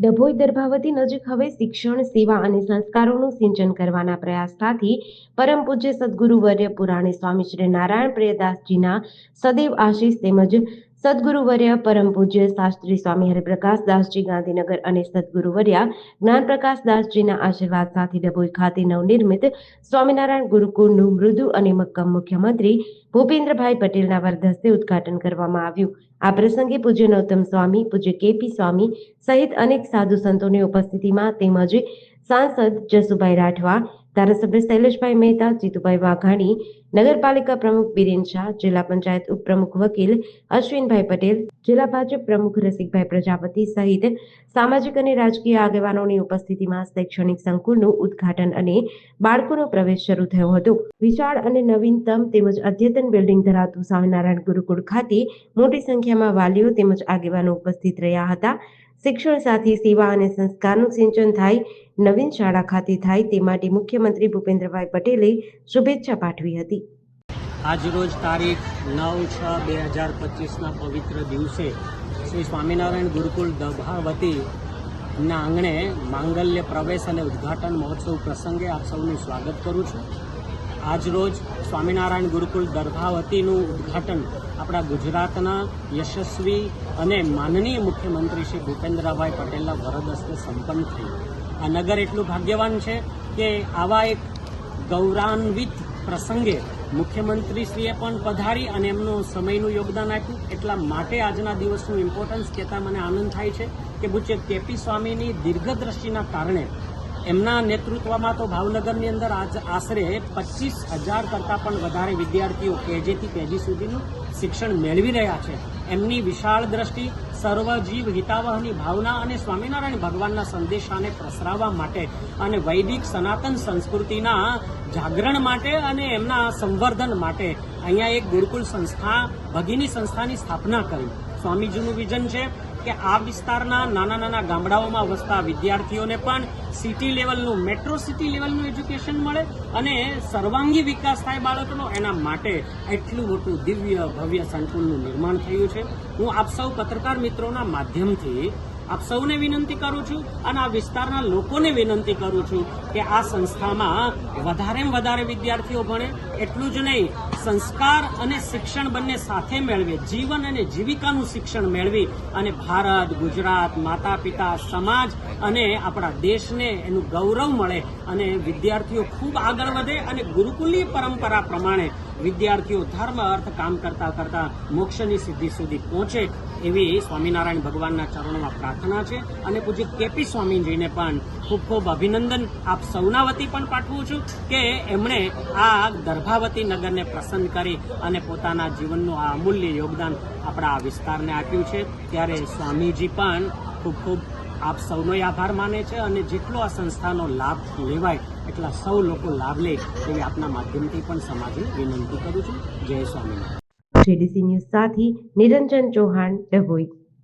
ડભોઈ દર્ભાવતી નજીક હવે શિક્ષણ, સેવા અને સંસ્કારોનું સિંચન કરવાના પ્રયાસથી પરમ પૂજ્ય સદગુરુ વર્ય પુરાણી સ્વામી શ્રી નારાયણ પ્રિયદાસજીના સદૈવ આશીષ તેમજ સદગુરુ વર્ય પરમ પૂજ્ય શાસ્ત્રી સ્વામી હરિપ્રકાશ દાસજી ગાંધીનગર અને સદગુરુવર્યા જ્ઞાનપ્રકાશ દાસજીના આશીર્વાદ સાથે ડભોઈ ખાતે નવનિર્મિત સ્વામિનારાયણ ગુરુકુળનું મૃદુ અને મક્કમ મુખ્યમંત્રી ભૂપેન્દ્રભાઈ પટેલના વરદસ્તે ઉદ્ઘાટન કરવામાં આવ્યું. આ પ્રસંગે પૂજ્ય નૌતમ સ્વામી, પૂજ્ય કેપી સ્વામી સહિત અનેક સાધુ સંતોની ઉપસ્થિતિમાં તેમજ સાંસદ જસુભાઈ રાઠવા, ધારાસભ્ય શૈલેષભાઈ મહેતા, જીતુભાઈ વાઘાણી, નગરપાલિકા પ્રમુખ બિરેન શાહ, જિલ્લા પંચાયત ઉપપ્રમુખ વકીલ અશ્વિનભાઈ પટેલ, જિલ્લા ભાજપ પ્રમુખ રસિકભાઈ પ્રજાપતિ સહિત સામાજિક અને રાજકીય આગેવાનોની ઉપસ્થિતિમાં શૈક્ષણિક સંકુલનું ઉદ્ઘાટન અને બાળકોનો પ્રવેશ શરૂ થયો હતો. વિશાળ અને નવીનતમ તેમજ અદ્યતન બિલ્ડિંગ ધરાવતું સ્વામિનારાયણ ગુરુકુળ ખાતે મોટી સંખ્યામાં વાલીઓ તેમજ આગેવાનો ઉપસ્થિત રહ્યા હતા. શિક્ષણ સાથે સેવા અને સંસ્કારનું સિંચન થાય, નવીન શાળા ખાતે થાય તે માટે મુખ્યમંત્રી ભૂપેન્દ્રભાઈ પટેલે શુભેચ્છા પાઠવી હતી. આજરોજ તારીખ નવ છ બે હજાર પચીસના પવિત્ર દિવસે શ્રી સ્વામિનારાયણ ગુરુકુલ દભાવતીના આંગણે માંગલ્ય પ્રવેશ અને ઉદ્ઘાટન મહોત્સવ પ્રસંગે આપ સૌનું સ્વાગત કરું છું. આજરોજ સ્વામિનારાયણ ગુરુકુલ દર્ભાવતીનું ઉદ્ઘાટન આપણા ગુજરાતના યશસ્વી અને માનનીય મુખ્યમંત્રી શ્રી ભૂપેન્દ્રભાઈ પટેલના વરદ હસ્તે સંપન્ન થયું. આ નગર એટલું ભાગ્યવાન છે કે આવા એક ગૌરવાન્વિત પ્રસંગે મુખ્યમંત્રીશ્રીએ પણ પધારી અને એમનું સમયનું યોગદાન આપ્યું. એટલા માટે આજના દિવસનું ઇમ્પોર્ટન્સ કહેતા મને આનંદ થાય છે કે ભૂચે કેપી સ્વામીની દીર્ઘદ્રષ્ટિના કારણે એમના નેતૃત્વમાં તો ભાવનગરની અંદર આજ આશરે પચીસ હજાર કરતાં પણ વધારે વિદ્યાર્થીઓ કેજીથી કેજી સુધીનું શિક્ષણ મેળવી રહ્યા છે. એમની વિશાળ દ્રષ્ટિ, સર્વજીવ હિતાવહની ભાવના અને સ્વામિનારાયણ ભગવાનના સંદેશાને પ્રસરાવવા માટે અને વૈદિક સનાતન સંસ્કૃતિના જાગરણ માટે અને એમના સંવર્ધન માટે અહીંયા એક ગુરુકુલ સંસ્થા, ભગીની સંસ્થાની સ્થાપના કરી. સ્વામીજીનું વિઝન છે. કે આ વિસ્તારના નાના નાના ગામડાઓમાં વસતા વિદ્યાર્થીઓને પણ સિટી લેવલનું, મેટ્રો સિટી લેવલનું એજ્યુકેશન મળે અને સર્વાંગી વિકાસ થાય બાળકનો, એના માટે એટલું મોટું દિવ્ય, ભવ્ય સંકુલનું નિર્માણ થયું છે. હું આપ સૌ પત્રકાર મિત્રોના માધ્યમથી આપ સૌને વિનંતી કરું છું અને આ વિસ્તારના લોકોને વિનંતી કરું છું કે આ સંસ્થામાં વધારેમાં વધારે વિદ્યાર્થીઓ ભણે. એટલું જ નહીં સંસ્કાર અને શિક્ષણ બંને સાથે મેળવે. જીવન અને જીવિકાનું શિક્ષણ મેળવી અને ભારત, ગુજરાત માતા પિતા સમાજ અને આપણા દેશને એનું ગૌરવ મળે અને વિદ્યાર્થીઓ ખૂબ આગળ વધે અને ગુરુકુલની પરંપરા પ્રમાણે વિદ્યાર્થીઓ ધર્મ, અર્થ, કામ કરતા કરતા મોક્ષની સિદ્ધિ સુધી પહોંચે એવી સ્વામિનારાયણ ભગવાનના ચરણોમાં પ્રાર્થના છે. અને પૂજ્ય કેપી સ્વામીજીને પણ ખૂબ ખૂબ અભિનંદન. આપ સૌના વતી પણ પાઠવું છું કે એમણે આ ગર્ભાવતી નગરને પસંદ કરી અને પોતાના જીવનનું આ અમૂલ્ય યોગદાન આપણા આ વિસ્તારને આપ્યું છે. ત્યારે સ્વામીજી પણ ખૂબ ખૂબ આપ સૌનો આભાર માને છે અને જેટલો આ સંસ્થાનો લાભ લેવાય એટલા સૌ લોકો લાભ લે તેવી આપના માધ્યમથી પણ સમાજને વિનંતી કરું છું. જય સ્વામિનારાયણ. સાથે નિરંજન ચૌહાણ, ડભોઈ.